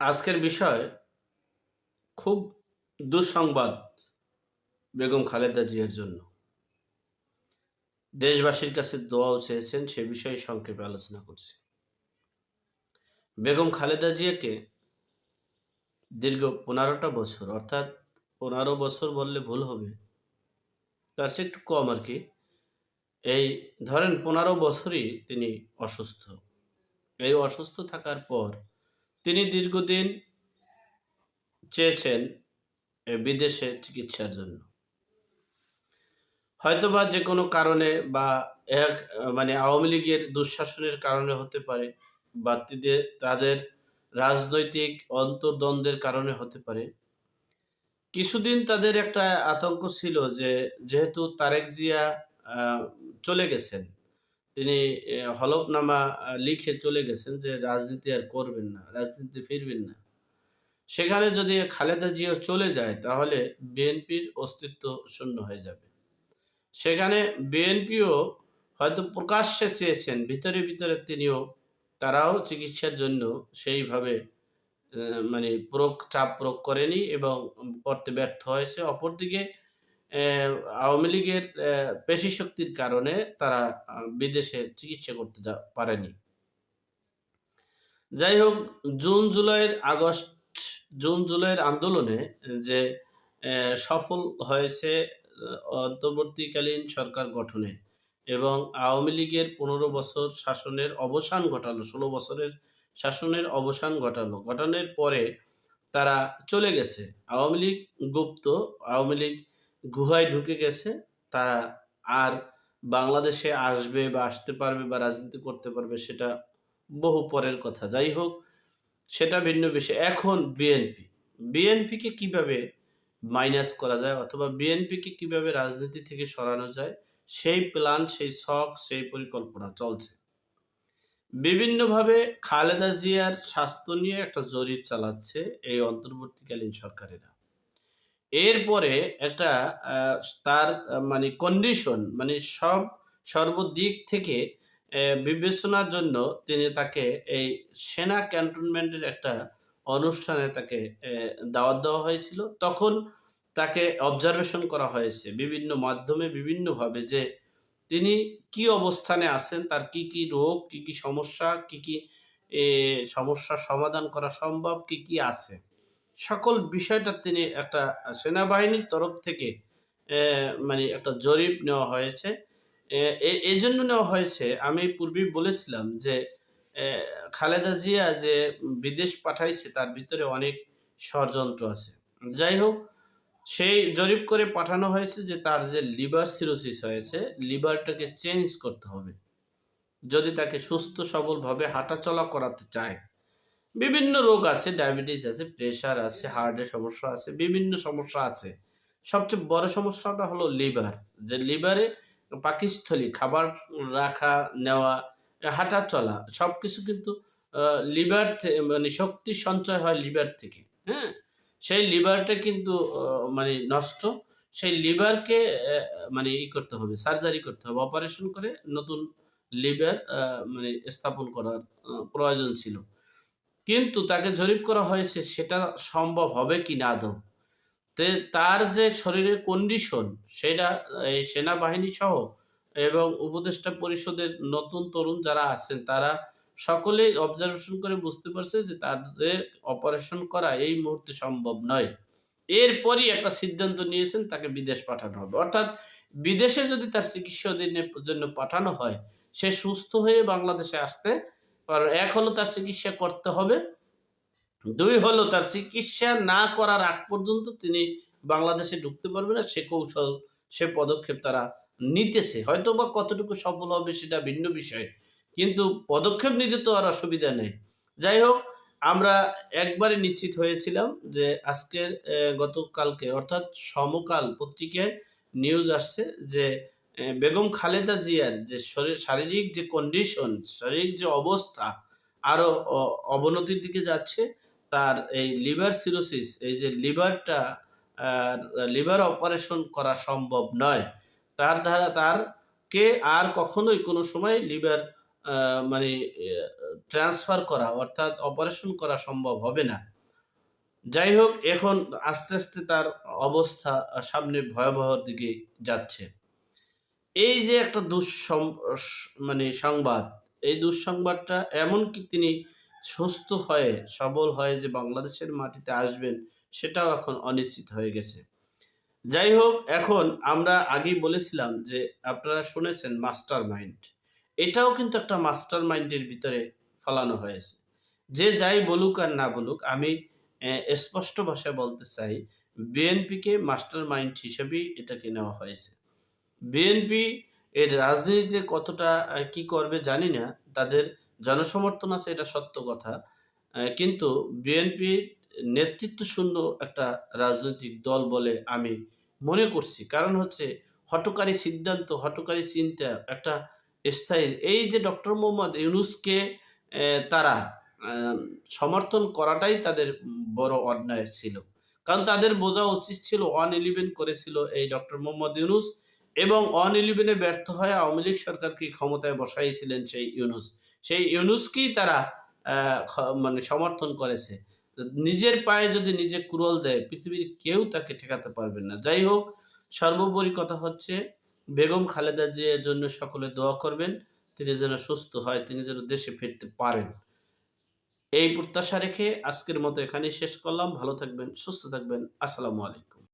আজকের বিষয় খুব দুঃসংবাদ বেগম খালেদা জিয়ার জন্য। দেশবাসীর কাছে দোয়াও চেয়েছেন, সে বিষয়ে সংক্ষেপে আলোচনা করছি। বেগম খালেদা জিয়াকে দীর্ঘ পনেরোটা বছর, অর্থাৎ পনেরো বছর বললে ভুল হবে, তার চেয়ে একটু কম আর কি, এই ধরেন পনেরো বছরই তিনি অসুস্থ। এই অসুস্থ থাকার পর তিনি দীর্ঘদিন চেয়েছেন বিদেশে চিকিৎসার জন্য। হয়তোবা যে কোনো কারণে বা এক মানে আওয়ামী লীগের দুঃশাসনের কারণে হতে পারে বা তাদের রাজনৈতিক অন্তর্দ্বন্দ্বের কারণে হতে পারে। কিছুদিন তাদের একটা আতঙ্ক ছিল যে যেহেতু তারেক জিয়া চলে গেছেন তিনি হলফনামা লিখে চলে গেছেন যে রাজনীতি আর করবেন না রাজনীতি ফিরবেন না। সেখানে যদি খালেদা জিয়া চলে যায়, তাহলে বিএনপির অস্তিত্ব শূন্য হয়ে যাবে। সেখানে বিএনপিও হয়তো প্রকাশ্যে চেয়েছেন, ভিতরে ভিতরে তিনিও, তারাও চিকিৎসার জন্য সেইভাবে মানে প্রয়োগ, চাপ প্রয়োগ করেনি এবং করতে ব্যর্থ হয়েছে। অপরদিকে আওয়ামী লীগের পেশি শক্তির কারণে তারা বিদেশে চিকিৎসা করতে পারেনি। যাই হোক, জুন, জুলাইয়ের আগস্ট, জুন, জুলাইয়ের আন্দোলনে যে সফল হয়েছে অন্তর্বর্তীকালীন সরকার গঠনে এবং আওয়ামী লীগের পনেরো বছর শাসনের অবসান ঘটালো, ষোলো বছরের শাসনের অবসান ঘটালো, ঘটানোর পরে তারা চলে গেছে। আওয়ামী লীগ গুপ্ত, আওয়ামী লীগ গুহায় ঢুকে গেছে, তারা আর বাংলাদেশে আসবে বা আসতে পারবে বা রাজনীতি করতে পারবে সেটা বহু পরের কথা। যাই হোক, সেটা ভিন্ন বিষয়। এখন বিএনপি বিএনপিকে কীভাবে মাইনাস করা যায় অথবা বিএনপিকে কীভাবে রাজনীতি থেকে সরানো যায়, সেই প্ল্যান সেই শখ, সেই পরিকল্পনা চলছে। বিভিন্নভাবে খালেদা জিয়ার স্বাস্থ্য নিয়ে একটা জরিপ চালাচ্ছে এই অন্তর্বর্তীকালীন সরকারেরা। এরপরে একটা তার মানে কন্ডিশন মানে সব সর্বদিক থেকে বিবেচনার জন্য তিনি তাকে এই সেনা ক্যান্টনমেন্টের একটা অনুষ্ঠানে তাকে দাওয়াত দেওয়া হয়েছিল। তখন তাকে অবজারভেশন করা হয়েছে বিভিন্ন মাধ্যমে বিভিন্নভাবে যে তিনি কি অবস্থানে আছেন তার কি কি রোগ কি কি সমস্যা কি কি এ, সমস্যার সমাধান করা সম্ভব কি কি আছে। সকল বিষয়টা তিনি একটা সেনাবাহিনীর তরফ থেকে মানে একটা জরিপ নেওয়া হয়েছে। এই জন্য নেওয়া হয়েছে, আমি পূর্বেই বলেছিলাম যে খালেদা জিয়া যে বিদেশ পাঠাইছে তার ভিতরে অনেক ষড়যন্ত্র আছে। যাই হোক, সেই জরিপ করে পাঠানো হয়েছে যে তার যে লিভার সিরোসিস হয়েছে, লিভারটাকে চেঞ্জ করতে হবে। যদি তাকে সুস্থ সবলভাবে হাঁটাচলা করাতে চায় বিভিন্ন রোগ আছে, ডায়াবেটিস আছে, প্রেশার আছে, হার্টের সমস্যা আছে, বিভিন্ন সমস্যা আছে। সবচেয়ে বড় সমস্যাটা হলো লিভার। যে লিভারে পাকিস্থলী, খাবার রাখা, নেওয়া, হাঁটা চলা সব কিছু কিন্তু লিভার মানে শক্তি সঞ্চয় হয় লিভার থেকে হ্যাঁ? সেই লিভারটা কিন্তু মানে নষ্ট। সেই লিভারকে মানে ই করতে হবে, সার্জারি করতে হবে। অপারেশন করে নতুন লিভার মানে স্থাপন করার প্রয়োজন ছিল। কিন্তু তাকে জরিপ করা হয়েছে, সেটা সম্ভব হবে কি না আদৌ? তার যে শরীরের কন্ডিশন সেটা এই সেনাবাহিনী সহ এবং উপদেষ্টা পরিষদের নতুন তরুণ যারা আছেন, তারা সকলেই অবজারভেশন করে বুঝতে পারছে যে তাদের অপারেশন করা এই মুহূর্তে সম্ভব নয়। এরপরই একটা সিদ্ধান্ত নিয়েছেন, তাকে বিদেশ পাঠানো হবে। অর্থাৎ বিদেশে যদি তার চিকিৎসা জন্য পাঠানো হয়, সে সুস্থ হয়ে বাংলাদেশে আসতে পারে এক হলো তার চিকিৎসা করতে হবে, দুই হলো তার চিকিৎসা না করার আগ পর্যন্ত তিনি বাংলাদেশে ঢুকতে পারবে না, সে কৌশল, সে পদক্ষেপ তারা নিতেছে। হয়তো বা কতটুকু সফল হবে সেটা ভিন্ন বিষয়, কিন্তু পদক্ষেপ নিতে তো আর অসুবিধা নেই। যাই হোক, আমরা একবারে নিশ্চিত হয়েছিলাম যে আজকের গতকালকে, অর্থাৎ সমকাল পত্রিকায় নিউজ আসছে যে বেগম খালেদা জিয়ার যে শরীর, শারীরিক যে কন্ডিশন শারীরিক যে অবস্থা আরও অবনতির দিকে যাচ্ছে, তার এই লিভার সিরোসিস এই যে লিভারটা লিভার অপারেশন করা সম্ভব নয়। তার দ্বারা তার কে আর কখনোই কোনো সময় লিভার মানে ট্রান্সফার করা, অর্থাৎ অপারেশন করা সম্ভব হবে না। যাই হোক, এখন আস্তে আস্তে তার অবস্থা সামনে ভয়াবহর দিকে যাচ্ছে। এই যে একটা দুঃসম মানে সংবাদ, এই দুঃসংবাদটা এমনকি তিনি সুস্থ হয়ে, সবল হয়ে যে বাংলাদেশের মাটিতে আসবেন, সেটাও এখন অনিশ্চিত হয়ে গেছে। যাই হোক, এখন আমরা আগেই বলেছিলাম যে আপনারা শুনেছেন মাস্টার মাইন্ড এটাও কিন্তু একটা মাস্টার মাইন্ডের ভিতরে ফলানো হয়েছে। যে যাই বলুক আর না বলুক, আমি স্পষ্ট ভাষায় বলতে চাই, বিএনপিকে মাস্টার মাইন্ড হিসেবেই এটাকে নেওয়া হয়েছে। বিএনপি এর রাজনীতিতে কতটা কি করবে জানি না, তাদের জনসমর্থন আছে, এটা সত্য কথা। কিন্তু বিএনপি নেতৃত্ব শূন্য একটা রাজনৈতিক দল বলে আমি মনে করছি। কারণ হচ্ছে হটকারী সিদ্ধান্ত, হটকারী চিন্তা, একটা স্থায়ী, এই যে ডক্টর মোহাম্মদ ইউনুসকে তারা সমর্থন করাটাই তাদের বড় অন্যায় ছিল। কারণ তাদের বোঝা উচিত ছিল ওয়ান ইলেভেন করেছিল এই ডক্টর মোহাম্মদ ইউনুস। এবং ইলেভেনে ব্যর্থ হয়ে আওয়ামী লীগ সরকারকে ক্ষমতায় বসাইছিলেন সেই ইউনুস। সেই ইউনুসকেই তারা মানে সমর্থন করেছে। নিজের পায়ে যদি নিজে কুরল দেয়, পৃথিবীর কেউ তাকে ঠেকাতে পারবেন না। যাই হোক, সর্বোপরি কথা হচ্ছে, বেগম খালেদা জিয়ার জন্য সকলে দোয়া করবেন, তিনি যেন সুস্থ হয়, তিনি যেন দেশে ফিরতে পারেন। এই প্রত্যাশা রেখে আজকের মতো এখানেই শেষ করলাম। ভালো থাকবেন, সুস্থ থাকবেন। আসসালামু আলাইকুম।